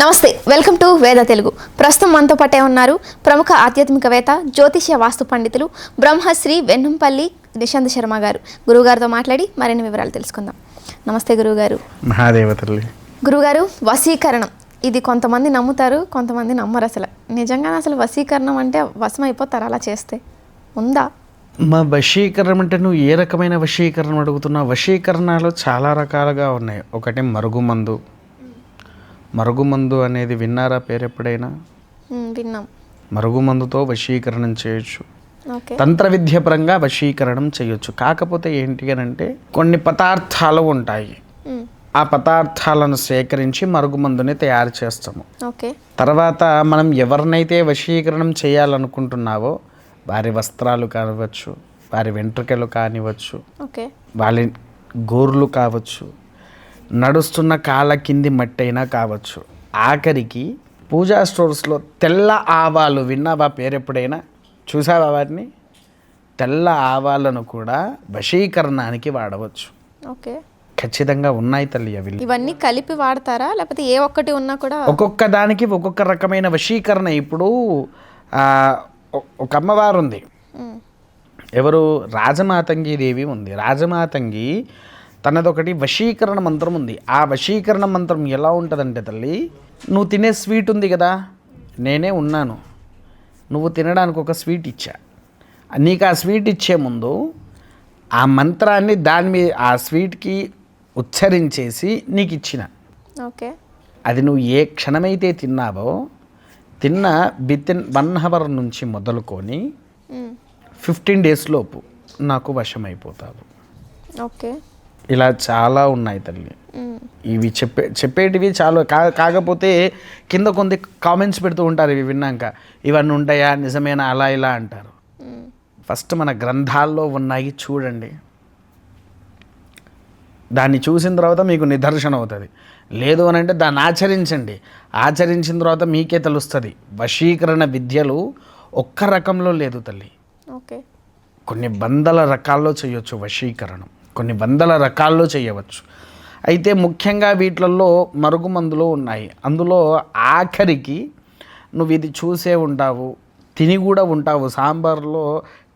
నమస్తే welcome to వేద తెలుగు. ప్రస్తుతం మనతో పాటే ఉన్నారు ప్రముఖ ఆధ్యాత్మికవేత్త జ్యోతిష్య వాస్తు పండితులు బ్రహ్మశ్రీ వెన్నంపల్లి నిశాంత్ శర్మ గారు. గురువుగారితో మాట్లాడి మరిన్ని వివరాలు తెలుసుకుందాం. నమస్తే గురువుగారు. మహాదేవతల్లి గురుగారు వశీకరణం. ఇది కొంతమంది నమ్ముతారు కొంతమంది నమ్మరు అసలు. నిజంగా అసలు వశీకరణం అంటే వశం అయిపోతారు అలా చేస్తే? ఉందా? మా వశీకరణం అంటే నువ్వు ఏ రకమైన వశీకరణం అడుగుతున్నావు? వశీకరణాలు చాలా రకాలుగా ఉన్నాయి. ఒకటి మరుగుమందు మరుగుమందు అనేది విన్నారా పేరు ఎప్పుడైనా విన్నాం. మరుగుమందుతో వశీకరణం చేయొచ్చు. తంత్ర విద్య పరంగా వశీకరణం చేయొచ్చు. కాకపోతే ఏంటి అని అంటే కొన్ని పదార్థాలు ఉంటాయి. ఆ పదార్థాలను సేకరించి మరుగుమందుని తయారు చేస్తాము. తర్వాత మనం ఎవరినైతే వశీకరణం చేయాలనుకుంటున్నావో వారి వస్త్రాలు కానివచ్చు వారి వెంట్రుకలు కానివచ్చు ఓకే. వాళ్ళ గోర్లు కావచ్చు నడుస్తున్న కాళ్ళ కింది మట్టి అయినా కావచ్చు. ఆఖరికి పూజా స్టోర్స్లో తెల్ల ఆవాలు విన్నావా పేరు ఎప్పుడైనా చూసావా వాటిని? తెల్ల ఆవాలను కూడా వశీకరణానికి వాడవచ్చు. ఓకే. ఖచ్చితంగా ఉన్నాయి తల్లి అవి. ఇవన్నీ కలిపి వాడతారా? లేకపోతే ఏ ఒక్కటి ఉన్నా కూడా ఒక్కొక్క దానికి ఒక్కొక్క రకమైన వశీకరణ. ఇప్పుడు ఒక అమ్మవారు ఉంది. ఎవరు? రాజమాతంగి దేవి ఉంది. రాజమాతంగి తనదొకటి వశీకరణ మంత్రం ఉంది. ఆ వశీకరణ మంత్రం ఎలా ఉంటుందంటే తల్లి నువ్వు తినే స్వీట్ ఉంది కదా నేనే ఉన్నాను. నువ్వు తినడానికి ఒక స్వీట్ ఇచ్చా. నీకు ఆ స్వీట్ ఇచ్చే ముందు ఆ మంత్రాన్ని దాని మీద ఆ స్వీట్కి ఉచ్చరించేసి నీకు ఇచ్చిన. ఓకే. అది నువ్వు ఏ క్షణమైతే తిన్నావో తిన్న వితిన్ వన్ అవర్ నుంచి మొదలుకొని ఫిఫ్టీన్ డేస్ లోపు నాకు వశమైపోతావు. ఓకే. ఇలా చాలా ఉన్నాయి తల్లి. ఇవి చెప్పే చెప్పేటివి చాలా. కా కాకపోతే కింద కొంత కామెంట్స్ పెడుతూ ఉంటారు ఇవి విన్నాక. ఇవన్నీ ఉంటాయా? నిజమేనా? అలా ఇలా అంటారు. ఫస్ట్ మన గ్రంథాల్లో ఉన్నాయి చూడండి. దాన్ని చూసిన తర్వాత మీకు నిదర్శనం అవుతుంది. లేదు అని అంటే దాన్ని ఆచరించండి. ఆచరించిన తర్వాత మీకే తెలుస్తుంది. వశీకరణ విద్యలు ఒక్క రకంలో లేదు తల్లి. ఓకే. కొన్ని వందల రకాల్లో చేయొచ్చు వశీకరణం. కొన్ని వందల రకాల్లో చేయవచ్చు. అయితే ముఖ్యంగా వీటిలలో మరుగుమందులు ఉన్నాయి. అందులో ఆఖరికి నువ్వు ఇది చూసే ఉంటావు తిని కూడా ఉంటావు. సాంబార్లో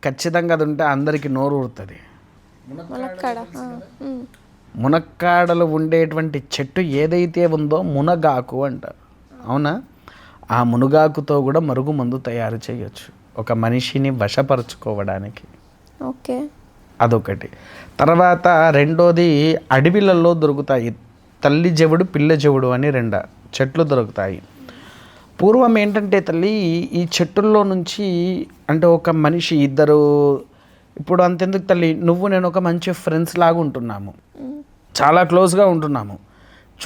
ఖచ్చితంగా అది ఉంటే అందరికీ నోరు ఊరుతుంది. మునక్కాడలు ఉండేటువంటి చెట్టు ఏదైతే ఉందో మునగాకు అంటారు అవునా? ఆ మునగాకుతో కూడా మరుగుమందు తయారు చేయొచ్చు. ఒక మనిషిని వశపరుచుకోవడానికి. ఓకే. అదొకటి. తర్వాత రెండోది అడవిలలో దొరుకుతాయి. తల్లి జవుడు పిల్ల జవుడు అని రెండు చెట్లు దొరుకుతాయి. పూర్వం ఏంటంటే తల్లి ఈ చెట్టుల్లో నుంచి అంటే ఒక మనిషి ఇద్దరు ఇప్పుడు అంతెందుకు తల్లి నువ్వు నేను ఒక మంచి ఫ్రెండ్స్ లాగా ఉంటున్నాము. చాలా క్లోజ్గా ఉంటున్నాము.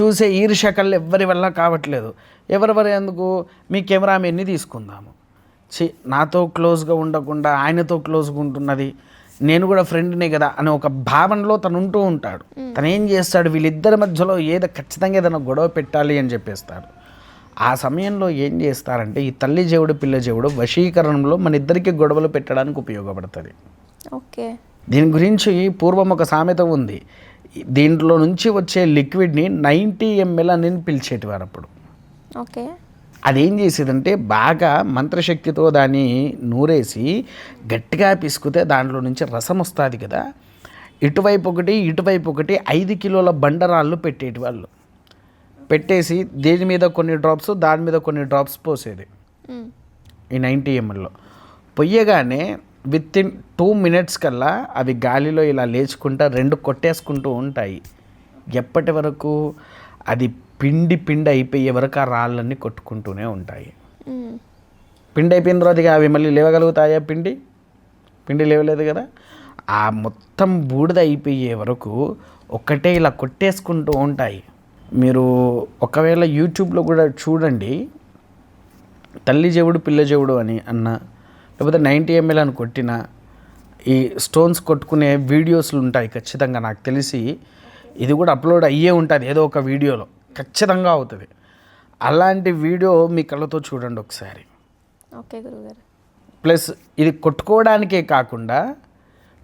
చూసే ఈర్ష కళ్ళు ఎవరి వల్ల కావట్లేదు. ఎవరెవరు ఎందుకు? మీ కెమెరామెన్ని తీసుకుందాము. చి నాతో క్లోజ్గా ఉండకుండా ఆయనతో క్లోజ్గా ఉంటున్నది. నేను కూడా ఫ్రెండ్నే కదా అనే ఒక భావనలో తను ఉంటూ ఉంటాడు తను ఏం చేస్తాడు? వీళ్ళిద్దరి మధ్యలో ఏదో ఖచ్చితంగా ఏదైనా గొడవ పెట్టాలి అని చెప్పేస్తాడు. ఆ సమయంలో ఏం చేస్తారంటే ఈ తల్లి జవుడు పిల్ల జవుడు వశీకరణంలో మన ఇద్దరికి గొడవలు పెట్టడానికి ఉపయోగపడుతుంది. ఓకే. దీని గురించి పూర్వం ఒక సామెత ఉంది. దీంట్లో నుంచి వచ్చే లిక్విడ్ని నైంటీ ఎంఎల్ అని పిలిచేటివారు అప్పుడు ఓకే. అదేం చేసేదంటే బాగా మంత్రశక్తితో దాన్ని నూరేసి గట్టిగా పిసుకుతే దాంట్లో నుంచి రసం వస్తుంది కదా. ఇటువైపు ఒకటి ఇటువైపు ఒకటి ఐదు కిలోల బండరాళ్ళు పెట్టేటి వాళ్ళు పెట్టేసి దీని మీద కొన్ని డ్రాప్స్ దాని మీద కొన్ని డ్రాప్స్ పోసేది. ఈ నైంటీ ఎంఎల్లో. పొయ్యగానే విత్ ఇన్ టూ మినిట్స్ కల్లా అవి గాలిలో ఇలా లేచుకుంటా రెండు కొట్టేసుకుంటూ ఉంటాయి. ఎప్పటి వరకు? అది పిండి పిండి అయిపోయే వరకు ఆ రాళ్ళన్నీ కొట్టుకుంటూనే ఉంటాయి. పిండి అయిపోయిన తర్వాత ఇక అవి మళ్ళీ లేవగలుగుతాయా పిండి? పిండి లేవలేదు కదా? ఆ మొత్తం బూడిద అయిపోయే వరకు ఒక్కటే ఇలా కొట్టేసుకుంటూ ఉంటాయి. మీరు ఒకవేళ యూట్యూబ్లో కూడా చూడండి తల్లి చెవుడు పిల్ల చెవుడు అని అన్న లేకపోతే నైంటీ ఎంఎల్ అని కొట్టిన ఈ స్టోన్స్ కొట్టుకునే వీడియోస్లు ఉంటాయి ఖచ్చితంగా నాకు తెలిసి. ఇది కూడా అప్లోడ్ అయ్యే ఉంటుంది ఏదో ఒక వీడియోలో. ఖచ్చితంగా అవుతుంది. అలాంటి వీడియో మీ కళ్ళతో చూడండి ఒకసారి. ఓకే గురుగారు. ప్లస్ ఇది కొట్టుకోవడానికే కాకుండా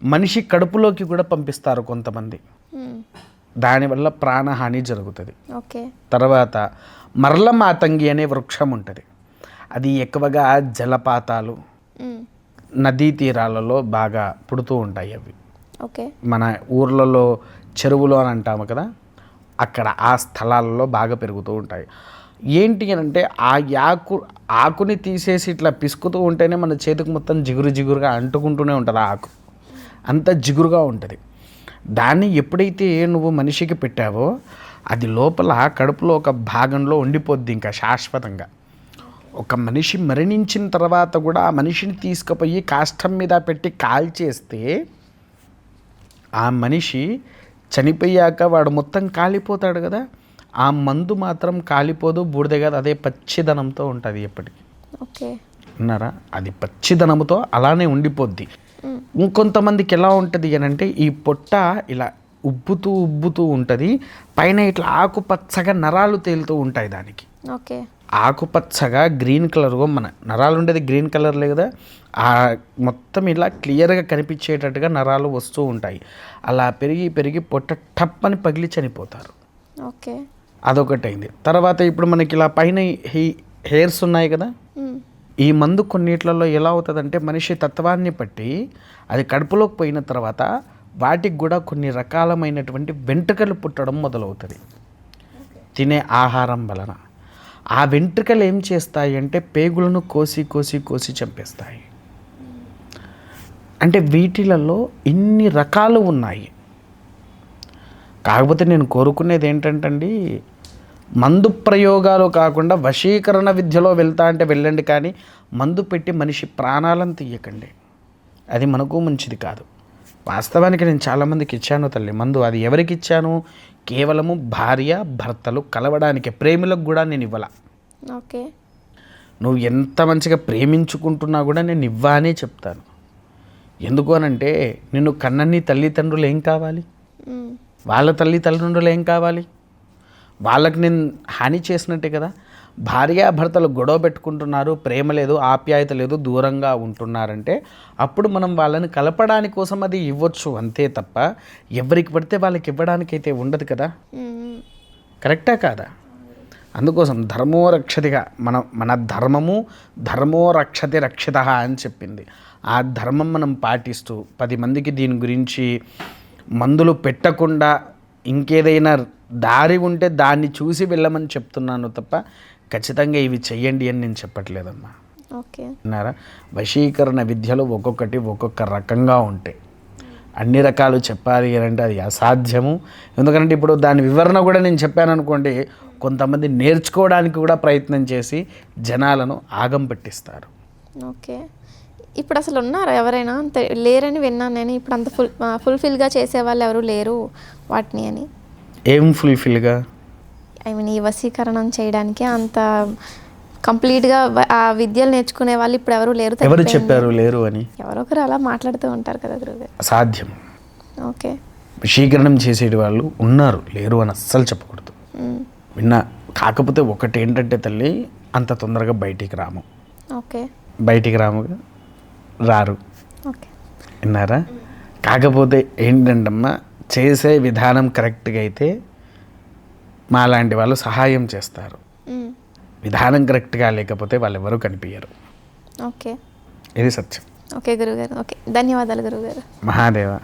మనిషి కడుపులోకి కూడా పంపిస్తారు కొంతమంది. దానివల్ల ప్రాణహాని జరుగుతుంది. ఓకే. తర్వాత మరల మాతంగి అనే వృక్షం ఉంటుంది. అది ఎక్కువగా జలపాతాలు. నదీ తీరాలలో బాగా పుడుతూ ఉంటాయి అవి. ఓకే. మన ఊర్లలో చెరువులు అని అంటాము కదా? అక్కడ ఆ స్థలాలలో బాగా పెరుగుతూ ఉంటాయి. ఏంటి అని అంటే ఆ యాకు ఆకుని తీసేసి ఇట్లా పిసుకుతూ ఉంటేనే మన చేతికి మొత్తం జిగురు జిగురుగా అంటుకుంటూనే ఉంటుంది ఆ ఆకు. అంత జిగురుగా ఉంటుంది. దాన్ని ఎప్పుడైతే నువ్వు మనిషికి పెట్టావో అది లోపల కడుపులో ఒక భాగంలో ఉండిపోద్ది ఇంకా శాశ్వతంగా. ఒక మనిషి మరణించిన తర్వాత కూడా ఆ మనిషిని తీసుకుపోయి కాష్టం మీద పెట్టి కాల్చేస్తే ఆ మనిషి చనిపోయాక వాడు మొత్తం కాలిపోతాడు కదా ఆ మందు మాత్రం కాలిపోదు బూడిద కాదు అదే పచ్చిదనంతో ఉంటుంది ఎప్పటికీ. ఓకే. విన్నారా? అది పచ్చిదనముతో అలానే ఉండిపోద్ది. ఇంకొంతమందికి ఎలా ఉంటుంది అని అంటే ఈ పొట్ట ఇలా ఉబ్బుతూ ఉబ్బుతూ ఉంటుంది పైన ఇట్లా ఆకుపచ్చగా నరాలు తేలుతూ ఉంటాయి దానికి. ఓకే. ఆకుపచ్చగా గ్రీన్ కలర్గా మన నరాలు ఉండేది గ్రీన్ కలర్లే కదా. ఆ మొత్తం ఇలా క్లియర్గా కనిపించేటట్టుగా నరాలు వస్తూ ఉంటాయి. అలా పెరిగి పెరిగి పొట్ట టప్పని పగిలి చనిపోతారు. ఓకే. అదొకటి అయింది తర్వాత ఇప్పుడు మనకి ఇలా పైన హెయిర్స్ ఉన్నాయి కదా. ఈ మందు కొన్నిట్లలో ఎలా అవుతుందంటే మనిషి తత్వాన్ని బట్టి అది కడుపులోకి పోయిన తర్వాత వాటికి కూడా కొన్ని రకాలమైనటువంటి వెంట్రుకలు పుట్టడం మొదలవుతుంది. తినే ఆహారం వలన. ఆ వెంట్రుకలు ఏం చేస్తాయి అంటే పేగులను కోసి కోసి కోసి చంపేస్తాయి. అంటే వీటిలలో ఇన్ని రకాలు ఉన్నాయి. కాకపోతే నేను కోరుకునేది ఏంటంటండి మందు ప్రయోగాలు కాకుండా వశీకరణ విద్యలో వెళ్తా అంటే వెళ్ళండి కానీ మందు పెట్టి మనిషి ప్రాణాలను తీయకండి. అది మనకు మంచిది కాదు. వాస్తవానికి నేను చాలామందికి ఇచ్చాను తల్లి మందు. అది ఎవరికి ఇచ్చాను? కేవలము భార్య భర్తలు కలవడానికి ప్రేమిలకు కూడా నేను ఇవ్వాల. ఓకే. నువ్వు ఎంత మంచిగా ప్రేమించుకుంటున్నా కూడా నేను ఇవ్వా అనే చెప్తాను. ఎందుకు అనంటే నిన్ను కన్నన్ని తల్లిదండ్రులు ఏం కావాలి. వాళ్ళ తల్లి తల్లిదండ్రులు ఏం కావాలి? వాళ్ళకి నేను హాని చేసినట్టే కదా? భార్యాభర్తలు గొడవ పెట్టుకుంటున్నారు ప్రేమ లేదు ఆప్యాయత లేదు దూరంగా ఉంటున్నారంటే అప్పుడు మనం వాళ్ళని కలపడానికి కోసం అది ఇవ్వచ్చు అంతే తప్ప ఎవరికి పడితే వాళ్ళకి ఇవ్వడానికి అయితే ఉండదు కదా. కరెక్టా కాదా? అందుకోసం ధర్మో రక్షతిగా మన మన ధర్మము ధర్మో రక్షతి రక్షిత అని చెప్పింది. ఆ ధర్మం మనం పాటిస్తూ పది మందికి దీని గురించి మందులు పెట్టకుండా ఇంకేదైనా దారి ఉంటే దాన్ని చూసి వెళ్ళమని చెప్తున్నాను తప్ప ఖచ్చితంగా ఇవి చెయ్యండి అని నేను చెప్పట్లేదమ్మా. ఓకే. విన్నారా? వశీకరణ విద్యలు ఒక్కొక్కటి ఒక్కొక్క రకంగా ఉంటాయి అన్ని రకాలు చెప్పాలి అని అంటే అది అసాధ్యము. ఎందుకంటే ఇప్పుడు దాని వివరణ కూడా నేను చెప్పాను అనుకోండి కొంతమంది నేర్చుకోవడానికి కూడా ప్రయత్నం చేసి జనాలను ఆగం పట్టిస్తారు. ఓకే. ఇప్పుడు అసలు ఉన్నారా ఎవరైనా? అంత లేరని విన్నాను నేను ఇప్పుడు అంత ఫుల్ ఫుల్ఫిల్గా చేసే వాళ్ళు ఎవరు లేరు వాటిని అని? ఏం ఫుల్ఫిల్గా ఐ మీన్ ఈ వశీకరణం చేయడానికి అంత కంప్లీట్గా ఆ విద్యలు నేర్చుకునే వాళ్ళు ఇప్పుడు ఎవరు లేరు ఎవరు. చెప్పారు లేరు అని? ఎవరో ఒకరు అలా మాట్లాడుతూ ఉంటారు కదా గురుగారు అసాధ్యం. ఓకే. వశీకరణం చేసేటి వాళ్ళు ఉన్నారు లేరు అని అస్సలు చెప్పకూడదు. విన్నా కాకపోతే ఒకటి ఏంటంటే తల్లి అంత తొందరగా బయటికి రాము. ఓకే. బయటికి రాముగా రారు. ఓకే. విన్నారా? కాకపోతే ఏంటంటమ్మా చేసే విధానం కరెక్ట్గా అయితే మాలాంటి వాళ్ళు సహాయం చేస్తారు. విధానం కరెక్ట్గా లేకపోతే వాళ్ళు ఎవరు కనిపించరు ఓకే. ఇది సత్యం. ఓకే గురుగారు ఓకే. ధన్యవాదాలు గురుగారు మహాదేవ.